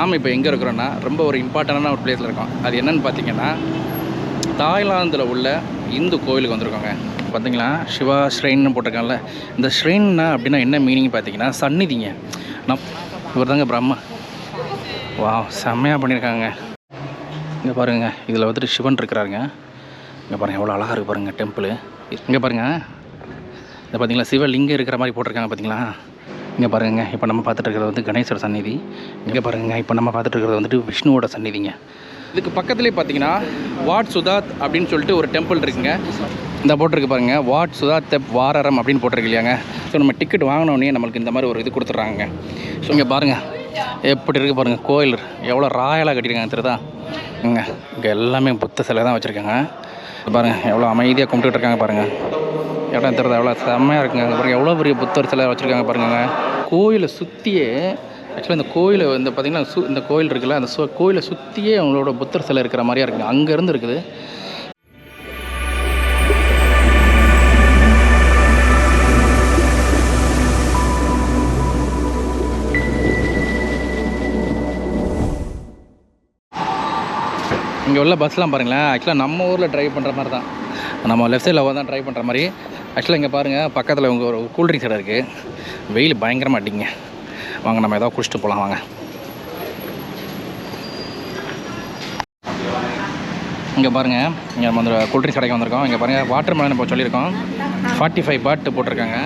நாம் இப்போ எங்கே இருக்கிறோன்னா ரொம்ப ஒரு இம்பார்ட்டண்டான ஒரு பிளேஸில் இருக்கோம். அது என்னென்னு பார்த்தீங்கன்னா தாய்லாந்தில் உள்ள இந்து கோயிலுக்கு வந்திருக்கோங்க. பார்த்தீங்களா சிவா ஸ்ரெயின்னு போட்டிருக்காங்கல்ல. இந்த ஸ்ரெயின்னா அப்படின்னா என்ன மீனிங் பார்த்தீங்கன்னா சந்நிதிங்க. நம் இவர் தாங்க பிரம்மா. வா செம்மையாக பண்ணியிருக்காங்க இங்கே பாருங்க இதில் வந்துட்டு சிவன் இருக்கிறாருங்க. இங்கே பாருங்கள் எவ்வளோ அழகாக இருக்கு பாருங்கள் டெம்பிள் இங்கே பாருங்கள் இந்த பார்த்தீங்களா சிவலிங்கம் இருக்கிற மாதிரி போட்டிருக்காங்க பார்த்தீங்களா இங்கே பாருங்க இப்போ நம்ம பார்த்துட்டு இருக்கிறது வந்து கணேசர் சந்நிதி. இங்கே பாருங்க இப்போ நம்ம பார்த்துட்டு இருக்கிறது வந்துட்டு விஷ்ணுவோட சந்நிதிங்க. இதுக்கு பக்கத்துலேயே பார்த்தீங்கன்னா வாட் சுதாத் அப்படின்னு சொல்லிட்டு ஒரு டெம்பிள் இருக்குங்க. இந்த போட்டிருக்கு பாருங்க வாட் சுதாத் தெப் வாரரம் அப்படின்னு போட்டிருக்கு இல்லையாங்க. ஸோ நம்ம டிக்கெட் வாங்கினோடனே நம்மளுக்கு இந்த மாதிரி ஒரு இது கொடுத்துட்றாங்க ஸோ இங்கே பாருங்கள் எப்படி இருக்குது பாருங்கள் கோயில். எவ்வளோ ராயலாக கட்டியிருக்காங்க தெரியுதா? இங்கே இங்கே எல்லாமே புத்த சிலை தான் வச்சுருக்காங்க. பாருங்கள் எவ்வளோ அமைதியாக கும்பிட்டுட்டு இருக்காங்க பாருங்கள் இடம் தெரியுதா எவ்வளோ செம்மையாக இருக்குங்க. பாருங்கள் எவ்வளோ பெரிய புத்தர் சிலை வச்சுருக்காங்க பாருங்க கோயிலை சுற்றியே ஆக்சுவலாக இந்த கோயிலை இந்த பார்த்திங்கன்னா சு இந்த கோயில் இருக்குல்ல அந்த சு கோயிலை சுற்றியே அவங்களோட புத்தர் சிலை இருக்கிற மாதிரியா இருக்குங்க. அங்கேருந்து இருக்குது. இங்கே உள்ள பஸ்லாம் பாருங்களேன். ஆக்சுவலாக நம்ம ஊரில் ட்ரைவ் பண்ணுற மாதிரி தான். நம்ம லெஃப்ட் சைடில் தான் ட்ரைவ் பண்ணுற மாதிரி. ஆக்சுவலாக இங்கே பாருங்கள் பக்கத்தில் உங்கள் ஒரு கூல்ட்ரிங்க்ஸ் கடை இருக்குது வெயில் பயங்கரமாக அடிங்க வாங்க நம்ம ஏதாவது குடிச்சிட்டு போகலாம் வாங்க. இங்கே பாருங்கள் இங்கே நம்ம வந்து கூல்ட்ரிங்க்ஸ் கடைக்கு வந்திருக்கோம். இங்கே பாருங்கள் வாட்டர் மெலன் இப்போ சொல்லியிருக்கோம். ஃபார்ட்டி ஃபைவ் பாட்டு போட்டிருக்காங்க.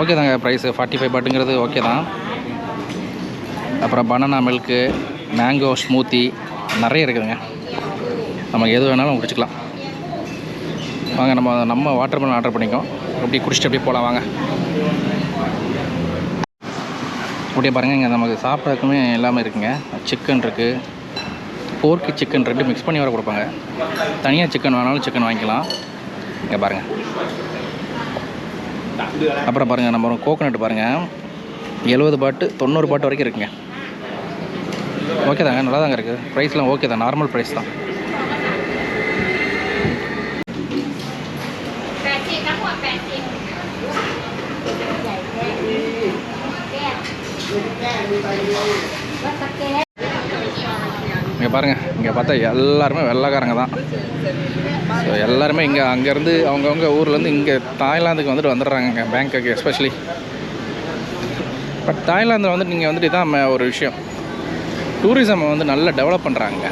ஓகே தாங்க ப்ரைஸு ஃபார்ட்டி ஃபைவ் பாட்டுங்கிறது ஓகே தான். அப்புறம் பனானா மில்க்கு மேங்கோ ஸ்மூத்தி நிறைய இருக்குதுங்க. நமக்கு எது வேணாலும் குடிச்சிக்கலாம். வாங்க நம்ம நம்ம வாட்டர் மெலன் ஆர்டர் பண்ணிக்கோம் அப்படியே குடிச்சிட்டு அப்படியே போகலாம் வாங்க. அப்படியே பாருங்கள் இங்கே நமக்கு சாப்பிட்றதுக்குமே எல்லாமே இருக்குங்க. சிக்கன் இருக்குது போர்க்கு சிக்கன் ரெண்டு மிக்ஸ் பண்ணி வர கொடுப்பாங்க. தனியாக சிக்கன் வேணாலும் சிக்கன் வாங்கிக்கலாம். இங்கே பாருங்கள் அப்புறம் பாருங்கள் நம்ம கோகோனட் பாருங்கள் எழுபது பாட்டு தொண்ணூறு பாட்டு வரைக்கும் இருக்குங்க. ஓகே தாங்க நல்லா தாங்க இருக்குது ப்ரைஸ்லாம் ஓகே தான் நார்மல் ப்ரைஸ் தான். இங்கே பாருங்கள் இங்கே பார்த்தா எல்லாருமே வெள்ளைக்காரங்க தான். ஸோ எல்லாருமே இங்கே அங்கேருந்து அவங்கவுங்க ஊர்லேருந்து இங்கே தாய்லாந்துக்கு வந்துட்டு வந்துடுறாங்க பேங்காக்கு எஸ்பெஷலி பட் தாய்லாந்தில் வந்துட்டு நீங்கள் வந்துட்டு இதான் ஒரு விஷயம். டூரிசம் வந்து நல்லா டெவலப் பண்ணுறாங்க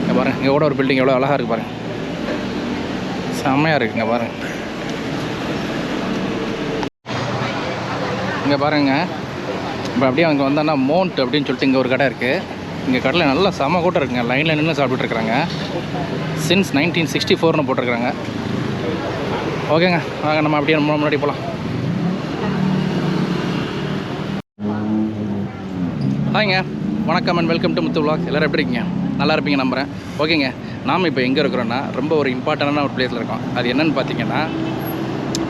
இங்கே பாருங்கள் இங்கே கூட ஒரு பில்டிங் எவ்வளோ அழகாக இருக்குது பாருங்கள் செம்மையாக இருக்குங்க பாருங்கள் இங்கே பாருங்க. இப்போ அப்படியே அங்கே வந்தோன்னா மோண்ட் அப்படின்னு சொல்லிட்டு இங்கே ஒரு கடை இருக்குது இங்கே கடையில் நல்லா செம கூட்டம் இருக்குங்க. லைனில் நின்று சாப்பிட்டுட்டு இருக்கிறாங்க சின்ஸ் நைன்டீன் சிக்ஸ்டி ஃபோர்னு போட்டிருக்கிறாங்க ஓகேங்க. வாங்க நம்ம அப்படியே நம்ம முன்னாடி போகலாம் ஹாய்ங்க வணக்கம் and welcome to Muthu vlog எல்லோரும் எப்படி இருக்கீங்க? நல்லா இருப்பீங்க நம்புகிறேன் ஓகேங்க. நாம் இப்போ எங்கே இருக்கிறோன்னா ரொம்ப ஒரு இம்பார்ட்டண்டான ஒரு பிளேஸில் இருக்கோம். அது என்னன்னு பார்த்தீங்கன்னா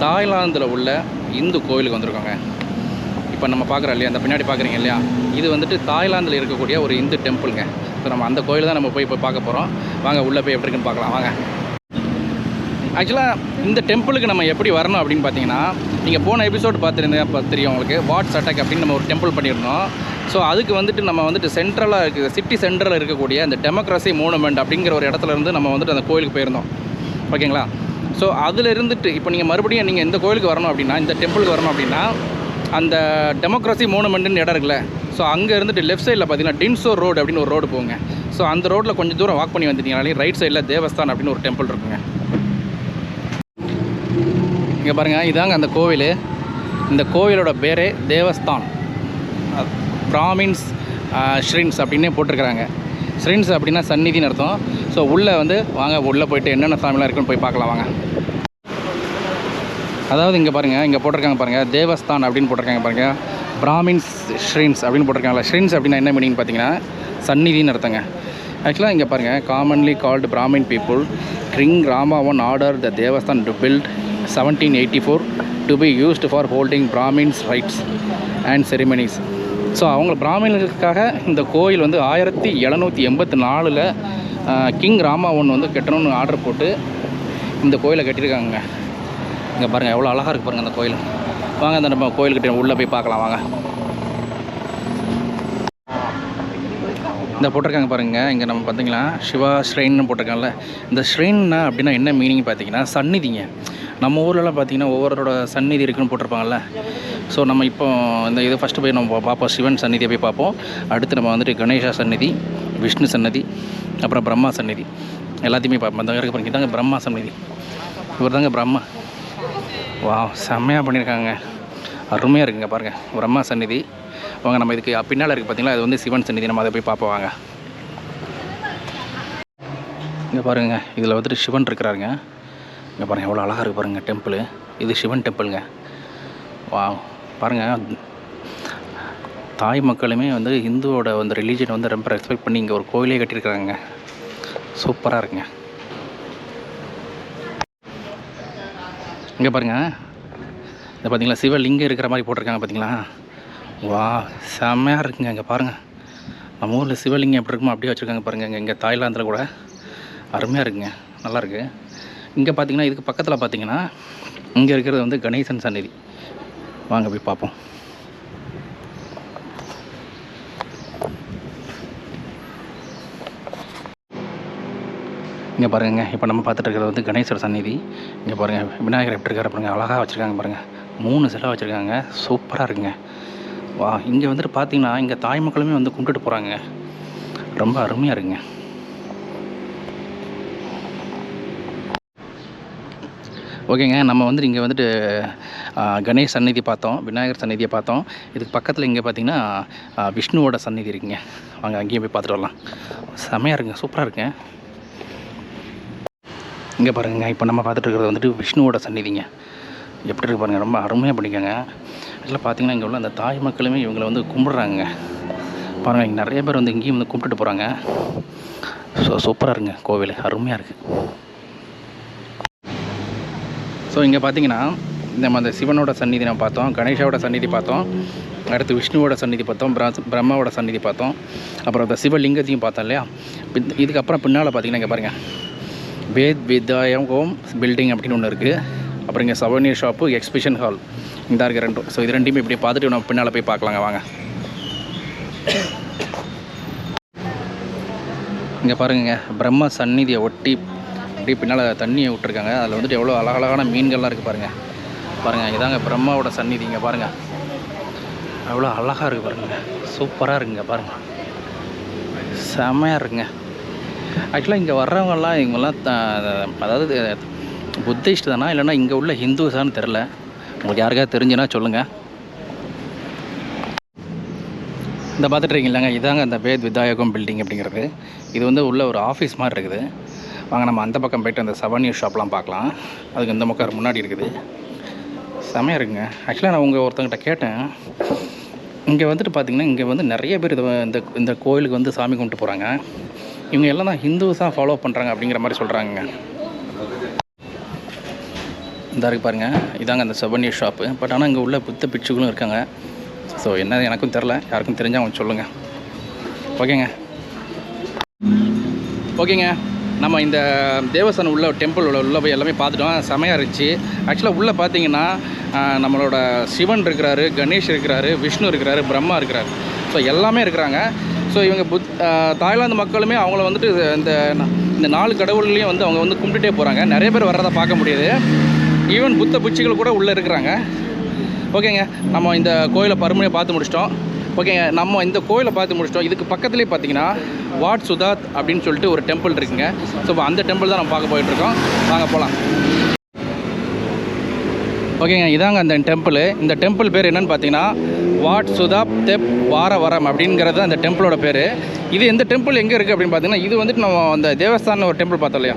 தாய்லாந்தில் உள்ள இந்து கோவிலுக்கு வந்திருக்கோங்க. இப்போ நம்ம பார்க்குறோம் இல்லையா? அந்த பின்னாடி பார்க்குறீங்க இல்லையா? இது வந்துட்டு தாய்லாந்தில் இருக்கக்கூடிய ஒரு இந்து டெம்பிளுங்க. ஸோ நம்ம அந்த கோயில் தான் நம்ம போய் இப்போ பார்க்க போகிறோம் வாங்க உள்ளே போய் எப்படி இருக்குன்னு பார்க்கலாம். வாங்க. ஆக்சுவலாக இந்த டெம்பிளுக்கு நம்ம எப்படி வரணும் அப்படின்னு பார்த்தீங்கன்னா நீங்கள் போன எபிசோட் பார்த்துருந்தேன் அப்போ தெரியும் உங்களுக்கு. வாட்ஸ் அட்டாக் அப்படின்னு நம்ம ஒரு டெம்பிள் பண்ணியிருந்தோம். ஸோ அதுக்கு வந்துட்டு நம்ம வந்துட்டு சென்ட்ரலாக இருக்குது சிட்டி சென்டரில் இருக்கக்கூடிய அந்த டெமோக்ரஸி மூனுமெண்ட் அப்படிங்கிற ஒரு இடத்துல இருந்து நம்ம வந்துட்டு அந்த கோயிலுக்கு போயிருந்தோம். ஓகேங்களா ஸோ அதில் இருந்துட்டு இப்போ நீங்கள் மறுபடியும் நீங்கள் இந்த கோயிலுக்கு வரணும் அப்படின்னா இந்த டெம்பிளுக்கு வரணும் அப்படின்னா அந்த டெமோக்ரஸி மூனுமெண்ட்னு இடம் இருக்குல்ல. ஸோ அங்கே இருந்துட்டு லெஃப்ட் சைடில் பார்த்தீங்கன்னா டின்சோர் ரோடு அப்படின்னு ஒரு ரோடு போங்க ஸோ அந்த ரோட்டில் கொஞ்சம் தூரம் வாக் பண்ணி வந்துட்டீங்கனாலே ரைட் சைடில் தேவஸ்தான் அப்படின்னு ஒரு டெம்பிள் இருக்குங்க. இங்கே பாருங்கள் இதாங்க அந்த கோவில். இந்த கோவிலோட பேரே தேவஸ்தான். பிராமின்ஸ் ஸ்ரீன்ஸ் அப்படின்னே போட்டிருக்கிறாங்க. ஸ்ரீன்ஸ் அப்படின்னா சந்நிதின்னு அர்த்தம். ஸோ உள்ளே வந்து வாங்க உள்ளே போயிட்டு என்னென்ன சாமிலாம் இருக்குன்னு போய் பார்க்கலாம் வாங்க. அதாவது இங்கே பாருங்கள் இங்கே போட்டிருக்காங்க பாருங்கள் தேவஸ்தான் அப்படின்னு போட்டிருக்காங்க பாருங்கள் பிராமின்ஸ் ஸ்ரீன்ஸ் அப்படின்னு போட்டிருக்காங்களா ஸ்ரீன்ஸ் அப்படின்னா என்ன மீனிங் பார்த்தீங்கன்னா சந்நிதின்னு அர்த்தங்க. ஆக்சுவலாக இங்கே பாருங்கள் commonly called Brahmin people king Rama one order the Devasthan to build seventeen eighty four to be used for holding Brahmins rites and ceremonies so அவங்க பிராமின்களுக்காக இந்த கோயில் வந்து ஆயிரத்தி எழுநூற்றி எண்பத்தி நாலில் கிங் ராமாவன் வந்து கட்டணும்னு ஆர்டர் போட்டு இந்த கோயிலை கட்டியிருக்காங்க இங்கே பாருங்கள் எவ்வளோ அழகாக இருக்குது பாருங்கள் அந்த கோயில். வாங்க அந்த நம்ம கோயில்கிட்ட உள்ளே போய் பார்க்கலாம் வாங்க. இந்த போட்டிருக்காங்க பாருங்கள் இங்கே நம்ம பார்த்தீங்களா சிவா ஸ்ரெயின்னு போட்டிருக்காங்கல்ல. இந்த ஸ்ரெயின்னா அப்படின்னா என்ன மீனிங் பார்த்தீங்கன்னா சந்நிதிங்க. நம்ம ஊர்லலாம் பார்த்தீங்கன்னா ஒவ்வொருத்தரோட சந்நிதி இருக்குன்னு போட்டிருப்பாங்கல்ல. ஸோ நம்ம இப்போ இந்த இது ஃபஸ்ட்டு போய் நம்ம பார்ப்போம் சிவன் சந்நிதியை போய் பார்ப்போம். அடுத்து நம்ம வந்துட்டு கணேஷா சந்நிதி விஷ்ணு சன்னதி அப்புறம் பிரம்மா சந்நிதி. எல்லாத்தையுமே பார்ப்போம். அந்த இருக்க பாருங்க இதாங்க பிரம்மா சந்நிதி. இவர் தாங்க பிரம்மா. வா செம்மையாக பண்ணியிருக்காங்க அருமையாக இருக்குங்க பாருங்கள் பிரம்மா சந்நிதி. வாங்க நம்ம இதுக்கு பின்னால் இருக்குது பார்த்திங்களா அது வந்து சிவன் சந்நிதி. நம்ம அதை போய் பார்ப்போம் வாங்க. இங்கே பாருங்க இதில் வந்துட்டு சிவன் இருக்கிறாருங்க. இங்கே பாருங்கள் எவ்வளோ அழகாக இருக்குது பாருங்கள் டெம்பிள் இது சிவன் டெம்பிளுங்க வா பாருங்கள் தாய் மக்களுமே வந்து இந்துவோட அந்த ரிலீஜனை வந்து ரொம்ப ரெஸ்பெக்ட் பண்ணி இங்கே ஒரு கோயிலே கட்டியிருக்கிறாங்க சூப்பராக இருக்குங்க. இங்கே பாருங்கள் இந்த பார்த்தீங்களா சிவலிங்கம் இருக்கிற மாதிரி போட்டிருக்காங்க பார்த்தீங்களா வா செம்மையாக இருக்குங்க இங்கே பாருங்கள் நம்ம ஊரில் சிவலிங்கம் எப்படி இருக்குமோ அப்படியே வச்சுருக்காங்க பாருங்கள் இங்கே இங்கே தாய்லாந்தில் கூட அருமையாக இருக்குங்க. நல்லாயிருக்கு இங்கே பார்த்தீங்கன்னா இதுக்கு பக்கத்தில் பார்த்தீங்கன்னா இங்கே இருக்கிறது வந்து கணேசன் சந்நிதி. வாங்க போய் பார்ப்போம் இங்கே பாருங்க இப்போ நம்ம பார்த்துட்டு இருக்கிறது வந்து கணேசர் சந்நிதி. இங்கே பாருங்கள் விநாயகர் எப்படி இருக்காரு பாருங்கள் அழகாக வச்சுருக்காங்க பாருங்கள் மூணு சிலை வச்சுருக்காங்க. சூப்பராக இருக்குங்க. வா இங்கே வந்துட்டு பார்த்தீங்கன்னா இங்கே தாய் மக்களுமே வந்து கும்பிட்டுட்டு போகிறாங்க ரொம்ப அருமையாக இருக்குங்க. ஓகேங்க. நம்ம வந்து இங்கே வந்துட்டு கணேஷ் சந்நிதி பார்த்தோம். விநாயகர் சந்நிதியை பார்த்தோம். இதுக்கு பக்கத்தில் இங்கே பார்த்தீங்கன்னா விஷ்ணுவோட சந்நிதி இருக்குங்க. வாங்க அங்கேயும் போய் பார்த்துட்டு வரலாம். செமையாக இருக்குங்க. சூப்பராக இருக்குங்க. இங்கே பாருங்க இப்போ நம்ம பார்த்துட்டு இருக்கிறது வந்துட்டு விஷ்ணுவோட சந்நிதிங்க. எப்படி இருக்கு பாருங்கள் ரொம்ப அருமையாக பண்ணிக்கோங்க இதில் பார்த்தீங்கன்னா இங்கே உள்ள அந்த தாய் மக்களுமே இவங்களை வந்து கும்பிட்றாங்க. பாருங்கள் இங்கே நிறைய பேர் வந்து இங்கேயும் வந்து கும்பிட்டுட்டு போகிறாங்க ஸோ சூப்பராக இருங்க கோவில் அருமையாக இருக்குது ஸோ இங்கே பார்த்தீங்கன்னா நம்ம அந்த சிவனோட சந்நிதி நம்ம பார்த்தோம் கணேஷாவோட சந்நிதி பார்த்தோம் அடுத்து விஷ்ணுவோட சந்நிதி பார்த்தோம் பிர- பிரம்மாவோட சந்நிதி பார்த்தோம் அப்புறம் அந்த சிவலிங்கத்தையும் பார்த்தோம் இல்லையா? இதுக்கப்புறம் பின்னால் பார்த்தீங்கன்னா இங்கே பாருங்கள் வேத் விதாயம் ஹோம் பில்டிங் அப்படின்னு ஒன்று இருக்குது அப்புறம் இங்கே சவனியர் ஷாப்பு எக்ஸிபிஷன் ஹால் இந்த இருக்க ரெண்டும். ஸோ இது ரெண்டையுமே இப்படி பார்த்துட்டு நம்ம பின்னால் போய் பார்க்கலாங்க வாங்க. இங்கே பாருங்க பிரம்ம சந்நிதியை ஒட்டி அப்படியே பின்னால் தண்ணியை விட்டுருக்காங்க. அதில் வந்துட்டு எவ்வளோ அழகழகான மீன்கள்லாம் இருக்குது பாருங்கள் பாருங்கள் இதாங்க பிரம்மாவோட சந்நிதி. இங்கே பாருங்கள் அவ்வளோ அழகாக இருக்குது பாருங்கள் சூப்பராக இருக்குங்க பாருங்கள் செம்மையாக இருக்குங்க. ஆக்சுவலாக இங்கே வர்றவங்கெல்லாம் இவங்கெல்லாம் த- அதாவது புத்திஸ்ட் தானா இல்லைன்னா இங்கே உள்ள ஹிந்துஸான்னு தெரில உங்களுக்கு யாருக்காவது தெரிஞ்சுன்னா சொல்லுங்கள் இந்த பார்த்துட்ருக்கீங்களாங்க இதாங்க அந்த வேத் விதாயகம் பில்டிங் அப்படிங்கிறது. இது வந்து உள்ள ஒரு ஆஃபீஸ் மாதிரி இருக்குது. வாங்க நம்ம அந்த பக்கம் போய்ட்டு அந்த சவனியூ ஷாப்லாம் பார்க்கலாம். அதுக்கு இந்த பக்கம் முன்னாடி இருக்குது. செமையாக இருக்குங்க. ஆக்சுவலாக நான் உங்கள் ஒருத்தங்கிட்ட கேட்டேன். இங்கே வந்துட்டு பார்த்தீங்கன்னா இங்கே வந்து நிறைய பேர் இது இந்த இந்த கோயிலுக்கு வந்து சாமி கும்பிட்டு போகிறாங்க இவங்க எல்லாம் தான் ஹிந்துஸாக ஃபாலோ பண்ணுறாங்க அப்படிங்கிற மாதிரி சொல்கிறாங்க இந்த இருக்கு பாருங்க. இதாங்க அந்த செவனியர் ஷாப்பு பட் ஆனால் இங்கே உள்ள புத்த பிட்சுகளும் இருக்காங்க. ஸோ என்ன எனக்கும் தெரில யாருக்கும் தெரிஞ்சால் அவங்க சொல்லுங்கள் ஓகேங்க. ஓகேங்க. நம்ம இந்த தேவஸ்தானம் உள்ள டெம்பிள் உள்ள உள்ள போய் எல்லாமே பார்த்துட்டோம். செமையாக இருந்துச்சு. ஆக்சுவலாக உள்ளே பார்த்தீங்கன்னா நம்மளோட சிவன் இருக்கிறாரு கணேஷ் இருக்கிறாரு விஷ்ணு இருக்கிறாரு பிரம்மா இருக்கிறாரு. ஸோ எல்லாமே இருக்கிறாங்க. ஸோ இவங்க புத் தாய்லாந்து மக்களுமே அவங்கள வந்துட்டு இந்த இந்த நாலு கடவுள்லேயும் வந்து அவங்க வந்து கும்பிட்டுட்டே போகிறாங்க நிறைய பேர் வர்றதை பார்க்க முடியுது. ஈவன் புத்த புச்சிகள் கூட உள்ளே இருக்கிறாங்க. ஓகேங்க நம்ம இந்த கோயிலை பருமனையை பார்த்து முடிச்சிட்டோம். ஓகேங்க நம்ம இந்த கோயிலை பார்த்து முடிச்சிட்டோம். இதுக்கு பக்கத்துலேயே பார்த்தீங்கன்னா வாட் சுதாத் அப்படின்னு சொல்லிட்டு ஒரு டெம்பிள் இருக்குங்க. ஸோ இப்போ அந்த டெம்பிள் தான் நம்ம பார்க்க போயிட்டுருக்கோம். வாங்க போகலாம் ஓகேங்க இதாங்க அந்த டெம்பிள் இந்த டெம்பிள் பேர் என்னென்னு பார்த்தீங்கன்னா வாட் சுதாப் தெப் வாரவரம் அப்படிங்கிறது அந்த டெம்பிளோட பேர். இது எந்த டெம்பிள் எங்கே இருக்குது அப்படின்னு பார்த்தீங்கன்னா இது வந்துட்டு நம்ம அந்த தேவஸ்தான ஒரு டெம்பிள் பார்த்தோம் இல்லையா?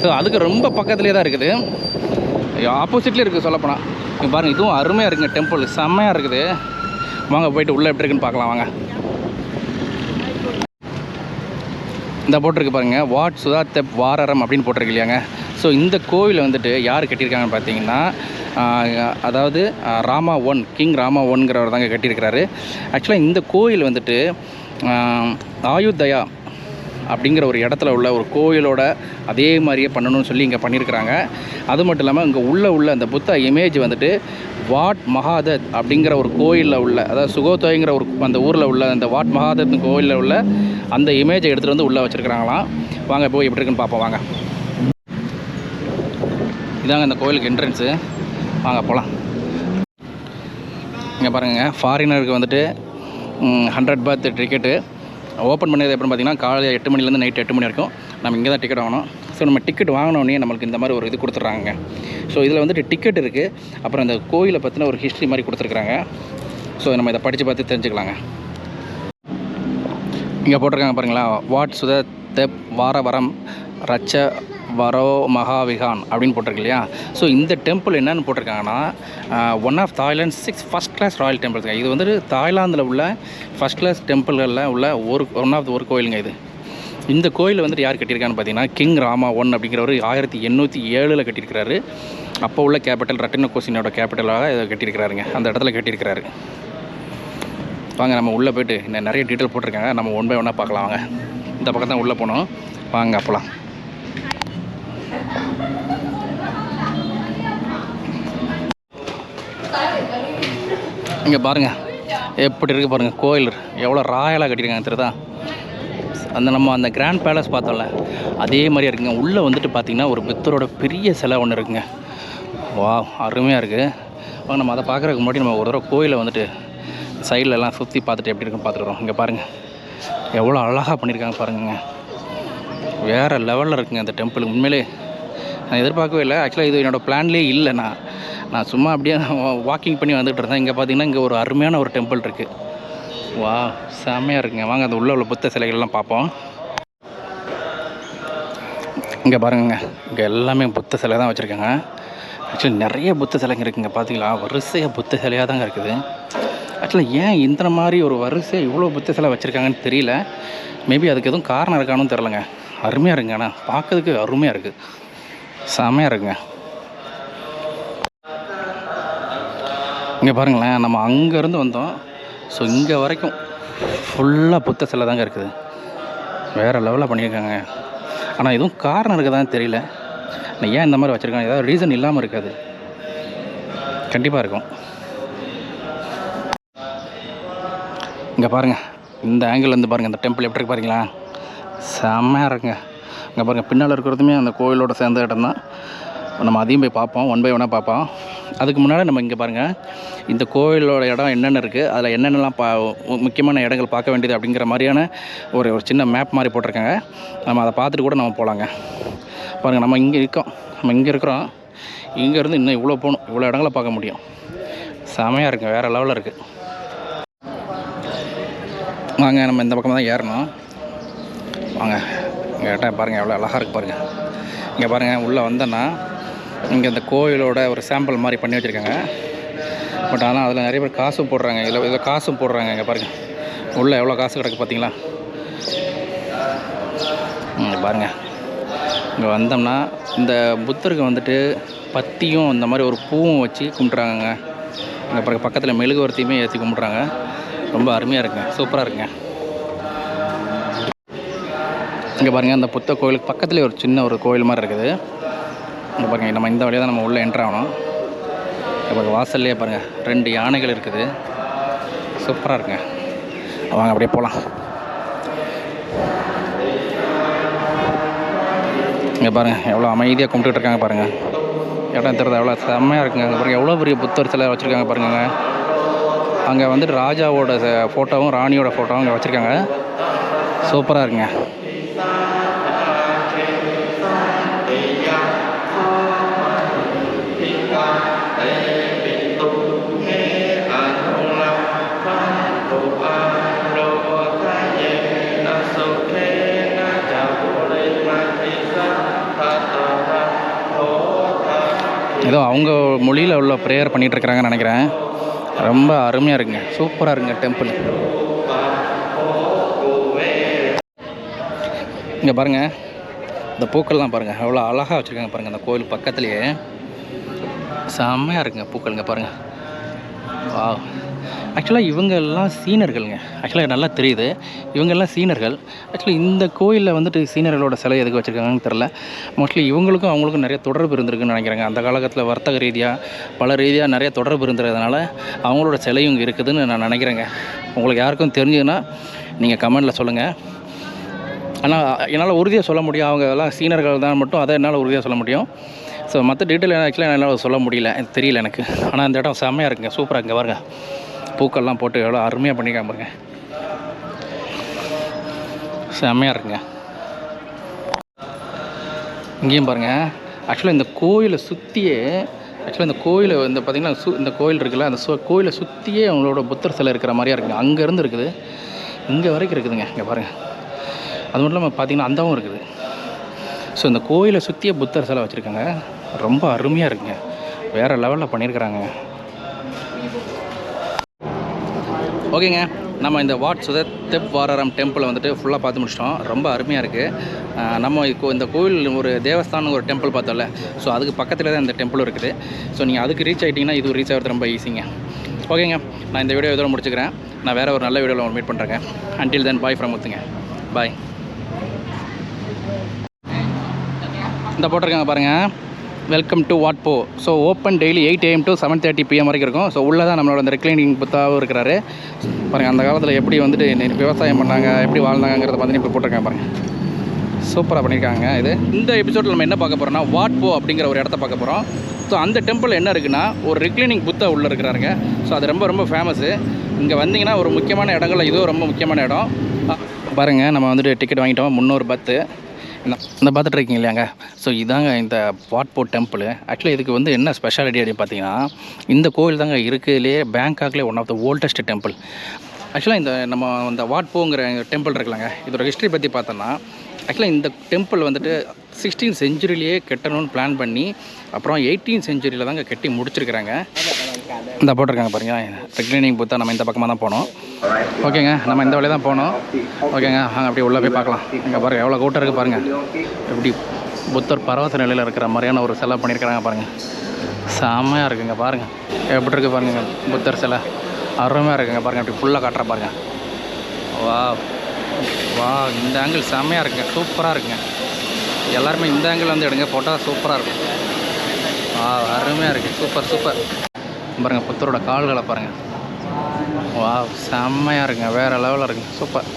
ஸோ அதுக்கு ரொம்ப பக்கத்துலேயே தான் இருக்குது. ஆப்போசிட்லேயே இருக்குது சொல்லப்போனால் இங்க பாருங்கள் இதுவும் அருமையாக இருக்குங்க டெம்பிள் செம்மையாக இருக்குது. வாங்க போயிட்டு உள்ளே எப்படி இருக்குன்னு பார்க்கலாம் வாங்க. இந்த போட்டிருக்கு பாருங்க வாட் சுதா தெப் வாரரம் அப்படின்னு போட்டிருக்கு இல்லையாங்க. ஸோ இந்த கோவில் வந்துட்டு யார் கட்டியிருக்காங்கன்னு பார்த்தீங்கன்னா அதாவது ராமா ஒன் கிங் ராமா ஒன்கிறவர் தாங்க கட்டியிருக்கிறாரு. ஆக்சுவலாக இந்த கோயில் வந்துட்டு ஆயுதயா ஆயுத்தயா அப்படிங்கிற ஒரு இடத்துல உள்ள ஒரு கோயிலோட அதே மாதிரியே பண்ணணும்னு சொல்லி இங்கே பண்ணியிருக்கிறாங்க. அது மட்டும் இல்லாமல் இங்கே உள்ள உள்ள அந்த புத்த இமேஜ் வந்துட்டு வாட் மகாதத் அப்படிங்கிற ஒரு கோயிலில் உள்ள அதாவது சுகோதோய்ங்கிற ஒரு அந்த ஊரில் உள்ள அந்த வாட் மகாதத் கோயிலில் உள்ள அந்த இமேஜை எடுத்துகிட்டு வந்து உள்ளே வச்சுருக்கிறாங்களாம். வாங்க போய் எப்படி இருக்குன்னு பார்ப்போம். வாங்க. இதாங்க இந்த கோயிலுக்கு என்ட்ரன்ஸு வாங்க போகலாம் இங்கே பாருங்க ஃபாரினருக்கு வந்துட்டு ஹண்ட்ரட் பர்த் டிக்கெட்டு ஓப்பன் பண்ணது எப்படின்னு பார்த்தீங்கன்னா காலையில் எட்டு மணிலேருந்து நைட் எட்டு மணி வரைக்கும். நம்ம இங்கே தான் டிக்கெட் வாங்கணும். ஸோ நம்ம டிக்கெட் வாங்கினோடனே நம்மளுக்கு இந்த மாதிரி ஒரு இது கொடுத்துட்றாங்க. ஸோ இதில் வந்துட்டு டிக்கெட் இருக்குது அப்புறம் இந்த கோயிலை பற்றின ஒரு ஹிஸ்ட்ரி மாதிரி கொடுத்துருக்குறாங்க. ஸோ நம்ம இதை படித்து பார்த்து தெரிஞ்சுக்கலாங்க. இங்கே போட்டிருக்காங்க பாருங்களா வாட் சுத தெப் வாரவரம் ரச்ச வரோ மகாவிகான் அப்படின்னு போட்டிருக்கு இல்லையா ஸோ இந்த டெம்பிள் என்னன்னு போட்டிருக்காங்கன்னா one of Thailand six first class royal temples இது வந்துட்டு தாய்லாந்தில் உள்ள ஃபஸ்ட் கிளாஸ் டெம்பிள்களில் உள்ள ஒரு ஒன் ஆஃப் ஒரு கோயிலுங்க இது. இந்த கோயில் வந்துட்டு யார் கட்டியிருக்கான்னு பார்த்தீங்கன்னா கிங் ராமா ஒன் அப்படிங்கிறவர் ஆயிரத்தி எண்ணூற்றி ஏழில் கட்டியிருக்கிறாரு. அப்போ உள்ள கேபிட்டல் ரட்டின கோசினோட கேபிட்டலாக இதை கட்டியிருக்கிறாருங்க. அந்த இடத்துல கட்டியிருக்கிறாரு. வாங்க நம்ம உள்ளே போயிட்டு இன்னும் நிறைய டீட்டெயில் போட்டிருக்காங்க. நம்ம ஒன் பை ஒன்னாக பார்க்கலாம். வாங்க. இந்த பக்கம் தான் உள்ளே போனோம் வாங்க அப்போலாம் இங்கே பாருங்கள் எப்படி இருக்குது பாருங்கள் கோயில். எவ்வளோ ராயலாக கட்டியிருக்காங்க தெரியுதா? அந்த நம்ம அந்த கிராண்ட் பேலஸ் பார்த்தோம்ல அதே மாதிரி இருக்குங்க. உள்ளே வந்துட்டு பார்த்திங்கன்னா ஒரு பித்தரோட பெரிய சிலை ஒன்று இருக்குங்க. வா அருமையாக இருக்குது வாங்க நம்ம அதை பார்க்குறதுக்கு முன்னாடி நம்ம ஒரு தடவை கோயிலை வந்துட்டு சைடில் எல்லாம் சுற்றி பார்த்துட்டு எப்படி இருக்குன்னு பார்த்துக்குறோம் இங்கே பாருங்கள் எவ்வளோ அழகாக பண்ணியிருக்காங்க பாருங்கங்க. வேறு லெவலில் இருக்குங்க அந்த டெம்பிள் உண்மையிலே நான் எதிர்பார்க்கவே இல்லை. ஆக்சுவலாக இது என்னோடய பிளான்லேயே இல்லை. நான் நான் சும்மா அப்படியே வாக்கிங் பண்ணி வந்துகிட்டு இருந்தேன். இங்கே பார்த்தீங்கன்னா இங்கே ஒரு அருமையான ஒரு டெம்பிள் இருக்குது வா செம்மையாக இருக்குங்க. வாங்க அந்த உள்ள உள்ள புத்த சிலைகள்லாம் பார்ப்போம். இங்கே பாருங்கங்க. இங்கே எல்லாமே புத்த சிலை தான் வச்சுருக்காங்க. ஆக்சுவலி நிறைய புத்த சிலைங்க இருக்குங்க. பார்த்தீங்களா வரிசையாக புத்த சிலையாக தாங்க இருக்குது. ஆக்சுவலாக ஏன் இந்த மாதிரி ஒரு வரிசையாக இவ்வளோ புத்த சிலை வச்சுருக்காங்கன்னு தெரியல. மேபி அதுக்கு எதுவும் காரணம் இருக்கானும் தெரிலங்க அருமையாக இருக்குங்க. ஆனால் பார்க்கறதுக்கு அருமையாக இருக்குது செமையாக இருக்குங்க. இங்கே பாருங்களேன் நம்ம அங்கேருந்து வந்தோம். ஸோ இங்கே வரைக்கும் ஃபுல்லாக புத்த சிலை தாங்க இருக்குது. வேறு லெவலில் பண்ணியிருக்காங்க. ஆனால் எதுவும் காரணம் இருக்குதான்னு தெரியல. நான் ஏன் இந்த மாதிரி வச்சுருக்காங்க? ஏதாவது ரீசன் இல்லாமல் இருக்காது. கண்டிப்பாக இருக்கும். இங்கே பாருங்கள் இந்த ஆங்கிள்லேருந்து பாருங்கள் இந்த டெம்பிள் எப்படி இருக்கு பாருங்களா செம்மையாக இருக்குங்க. இங்கே பாருங்கள் பின்னால் இருக்கிறதுமே அந்த கோயிலோட சேர்ந்த இடம் தான் நம்ம அதையும் போய் பார்ப்போம் ஒன் பை ஒன்னாக பார்ப்போம். அதுக்கு முன்னாடி நம்ம இங்கே பாருங்கள் இந்த கோயிலோட இடம் என்னென்ன இருக்குது அதில் என்னென்னலாம் பா முக்கியமான இடங்கள் பார்க்க வேண்டியது அப்படிங்கிற மாதிரியான ஒரு ஒரு சின்ன மேப் மாதிரி போட்டிருக்காங்க. நம்ம அதை பார்த்துட்டு கூட நம்ம போகலாங்க பாருங்கள் நம்ம இங்கே இருக்கோம் நம்ம இங்கே இருக்கிறோம். இங்கேருந்து இன்னும் இவ்வளோ போகணும் இவ்வளோ இடங்களை பார்க்க முடியும். செமையாக இருக்குங்க வேறு லெவலில் இருக்குது வாங்க நம்ம இந்த பக்கம் தான் ஏறணும். வாங்க. இங்கே இடம் பாருங்கள் எவ்வளோ அழகாக இருக்குது பாருங்கள் இங்கே பாருங்கள் உள்ளே வந்தோன்னா இங்கே இந்த கோயிலோட ஒரு சாம்பிள் மாதிரி பண்ணி வச்சுருக்காங்க. பட் ஆனால் அதில் நிறைய பேர் காசும் போடுறாங்க. இதில் இதில் காசும் போடுறாங்க இங்கே பாருங்கள் உள்ளே எவ்வளோ காசு கிடக்கு பார்த்தீங்களா இங்கே பாருங்கள் இங்கே வந்தோம்னா இந்த புத்தருக்கு வந்துட்டு பத்தியும் இந்த மாதிரி ஒரு பூவும் வச்சு கும்பிட்றாங்கங்க இங்கே பிறகு பக்கத்தில் மெழுகுவர்த்தியுமே ஏற்றி கும்பிட்றாங்க ரொம்ப அருமையாக இருக்குங்க. சூப்பராக இருக்குங்க. இங்கே பாருங்கள் அந்த புத்த கோயிலுக்கு பக்கத்துலேயே ஒரு சின்ன ஒரு கோயில் மாதிரி இருக்குது. இங்கே பாருங்கள் நம்ம இந்த வழியாக தான் நம்ம உள்ளே என்ட்ராகணும் இங்கே வாசல்லையே பாருங்கள் ரெண்டு யானைகள் இருக்குது. சூப்பராக இருக்குங்க. வாங்க அப்படியே போகலாம் இங்கே பாருங்கள் எவ்வளோ அமைதியாக கும்பிட்டுட்டு இருக்காங்க பாருங்கள் இடம் தெரியுது எவ்வளோ செம்மையாக இருக்குங்க. பாருங்கள் எவ்வளோ பெரிய புத்தர் சிலை வச்சுருக்காங்க பாருங்க. அங்கே வந்துட்டு ராஜாவோட ஃபோட்டோவும் ராணியோட ஃபோட்டோவும் இங்கே வச்சுருக்காங்க. சூப்பராக இருக்குங்க. ஏதோ அவங்க மொழியில் உள்ள ப்ரேயர் பண்ணிகிட்டு இருக்கிறாங்கன்னு நினைக்கிறேன். ரொம்ப அருமையாக இருக்குங்க. சூப்பராக இருக்குங்க டெம்பிள் இங்கே பாருங்கள் இந்த பூக்கள்லாம் பாருங்கள் அவ்வளோ அழகாக வச்சுருக்காங்க பாருங்கள் அந்த கோயில் பக்கத்துலேயே. செம்மையாக இருக்குங்க பூக்கள்ங்க பாருங்கள் வா ஆக்சுவலாக இவங்கெல்லாம் சீனர்களுங்க. ஆக்சுவலாக நல்லா தெரியுது. இவங்கெல்லாம் சீனர்கள். ஆக்சுவலி இந்த கோயிலில் வந்துட்டு சீனர்களோட சிலை எதுக்கு வச்சுருக்காங்கன்னு தெரில மோஸ்ட்லி இவங்களுக்கும் அவங்களுக்கும் நிறைய தொடர்பு இருந்திருக்குன்னு நினைக்கிறாங்க. அந்த காலகட்டத்தில் வர்த்தக ரீதியாக பல ரீதியாக நிறைய தொடர்பு இருந்ததுனால அவங்களோட சிலையும் இங்கே இருக்குதுன்னு நான் நினைக்கிறேங்க. உங்களுக்கு யாருக்கும் தெரிஞ்சதுன்னா நீங்கள் கமெண்டில் சொல்லுங்கள் ஆனால் என்னால் உறுதியாக சொல்ல முடியும். அவங்க எல்லாம் சீனர்கள் தான் மட்டும் அதை என்னால் உறுதியாக சொல்ல முடியும். ஸோ மற்ற டீட்டெயில் ஆக்சுவலாக என்னால் சொல்ல முடியல. தெரியல எனக்கு. ஆனால் அந்த இடம் செம்மையாக இருக்குங்க. சூப்பராக இருக்குங்க பாருங்கள் பூக்கள்லாம் போட்டு எவ்வளோ அருமையாக பண்ணிக்காம பாருங்க. செம்மையாக இருக்குங்க. இங்கேயும் பாருங்கள் ஆக்சுவலாக இந்த கோயிலை சுற்றியே ஆக்சுவலாக இந்த கோயிலை இந்த பார்த்திங்கன்னா சு இந்த கோயில் இருக்குல்ல அந்த சு கோயிலை சுற்றியே அவங்களோட புத்தர் சிலை இருக்கிற மாதிரியா இருக்குங்க. அங்கேருந்து இருக்குது. இங்கே வரைக்கும் இருக்குதுங்க. இங்கே பாருங்கள் அது மட்டும் இல்லாமல் பார்த்தீங்கன்னா அந்தவும் இருக்குது. ஸோ இந்த கோயிலை சுற்றியே புத்தர் சிலை வச்சுருக்காங்க. ரொம்ப அருமையாக இருக்குங்க. வேறு லெவலில் பண்ணியிருக்கிறாங்க. ஓகேங்க. நம்ம இந்த வாட் சுத தெப் வாராரம் டெம்பிளை வந்துட்டு ஃபுல்லாக பார்த்து முடிச்சிட்டோம். ரொம்ப அருமையாக இருக்குது நம்ம இப்போ இந்த கோயில் ஒரு தேவஸ்தானம் ஒரு டெம்பிள் பார்த்தோம்ல. ஸோ அதுக்கு பக்கத்தில் தான் இந்த டெம்பிளும் இருக்குது. ஸோ நீங்கள் அதுக்கு ரீச் ஆகிட்டிங்கன்னா இது ரீச் ஆகிறது ரொம்ப ஈஸிங்க ஓகேங்க. நான் இந்த வீடியோ இதோட முடிச்சுக்கிறேன். நான் வேறு ஒரு நல்ல வீடியோவில் மீட் பண்ணுறேங்க அன்டில் தென் பாய் ஃப்ரம் முத்துங்க பாய் இந்த போட்டிருக்காங்க பாருங்கள் welcome to Wat Pho so open daily eight AM to seven thirty PM வரைக்கும் இருக்கும். ஸோ உள்ளே தான் நம்மளோட அந்த ரெக்ளைனிங் புத்தாகவும் இருக்கிறாரு. பாருங்கள் அந்த காலத்தில் எப்படி வந்துட்டு விவசாயம் பண்ணாங்க எப்படி வாழ்ந்தாங்கிறத பார்த்து இப்போ போட்டிருக்காங்க பாருங்கள் சூப்பராக பண்ணியிருக்காங்க இது. இந்த எபிசோடில் நம்ம என்ன பார்க்க போகிறோம்னா வாட் போ அப்படிங்கிற ஒரு இடத்த பார்க்க போகிறோம் ஸோ அந்த டெம்பிள் என்ன இருக்குன்னா ஒரு ரிக்ளைனிங் புத்தா உள்ளே இருக்கிறாருங்க. ஸோ அது ரொம்ப ரொம்ப ஃபேமஸ்ஸு இங்கே வந்தீங்கன்னா ஒரு முக்கியமான இடங்களில் இதுவும் ரொம்ப முக்கியமான இடம். பாருங்கள் நம்ம வந்துட்டு டிக்கெட் வாங்கிட்டோம். முந்நூறு பத்து. இந்த இந்த பார்த்துட்டு இருக்கீங்க இல்லையாங்க ஸோ இதாங்க இந்த வாட்போ டெம்பிள் ஆக்சுவலி இதுக்கு வந்து என்ன ஸ்பெஷாலிட்டி அப்படின்னு பார்த்தீங்கன்னா இந்த கோயில் தாங்க இருக்கிறதுலே பேங்காக்லேயே one of the oldest temple ஆக்சுவலாக இந்த நம்ம இந்த வாட்போங்கிற டெம்பிள் இருக்குல்லங்க. இதோட ஹிஸ்ட்ரி பற்றி பார்த்தோன்னா ஆக்சுவலாக இந்த டெம்பிள் வந்துட்டு சிக்ஸ்டீன் செஞ்சுரியிலேயே கட்டணும்னு பிளான் பண்ணி அப்புறம் எயிட்டீன் செஞ்சுரியில் தாங்க கட்டி முடிச்சிருக்கிறாங்க. இந்த போட்டிருக்காங்க பாருங்க. ரெக்லைனிங் புத்தா நம்ம இந்த பக்கமாக தான் போனோம். ஓகேங்க நம்ம இந்த வழியாக தான் போனோம். ஓகேங்க அங்கே அப்படியே உள்ளே போய் பார்க்கலாம். இங்கே பாருங்கள் எவ்வளோ கூட்டம் இருக்குது பாருங்கள் எப்படி புத்தர் பரவச நிலையில் இருக்கிற மாதிரியான ஒரு சிலை பண்ணியிருக்கிறாங்க பாருங்கள் செம்மையாக இருக்குங்க பாருங்கள் எப்படி இருக்குது பாருங்கள் புத்தர் சிலை. அருமையாக இருக்குங்க பாருங்கள் அப்படி ஃபுல்லாக காட்டுற பாருங்கள் வா வா இந்த ஆங்கிள் செம்மையாக இருக்குங்க. சூப்பராக இருக்குங்க. எல்லாருமே இந்த ஆங்கிள் வந்து எடுங்க போட்டால் சூப்பராக இருக்கும். வா அருமையாக இருக்குது சூப்பர் சூப்பர். பாருங்கள் புத்தரோட கால்களை பாருங்கள் வா செம்மையாக இருக்குங்க. வேறு லெவலில் இருக்குங்க. சூப்பர்.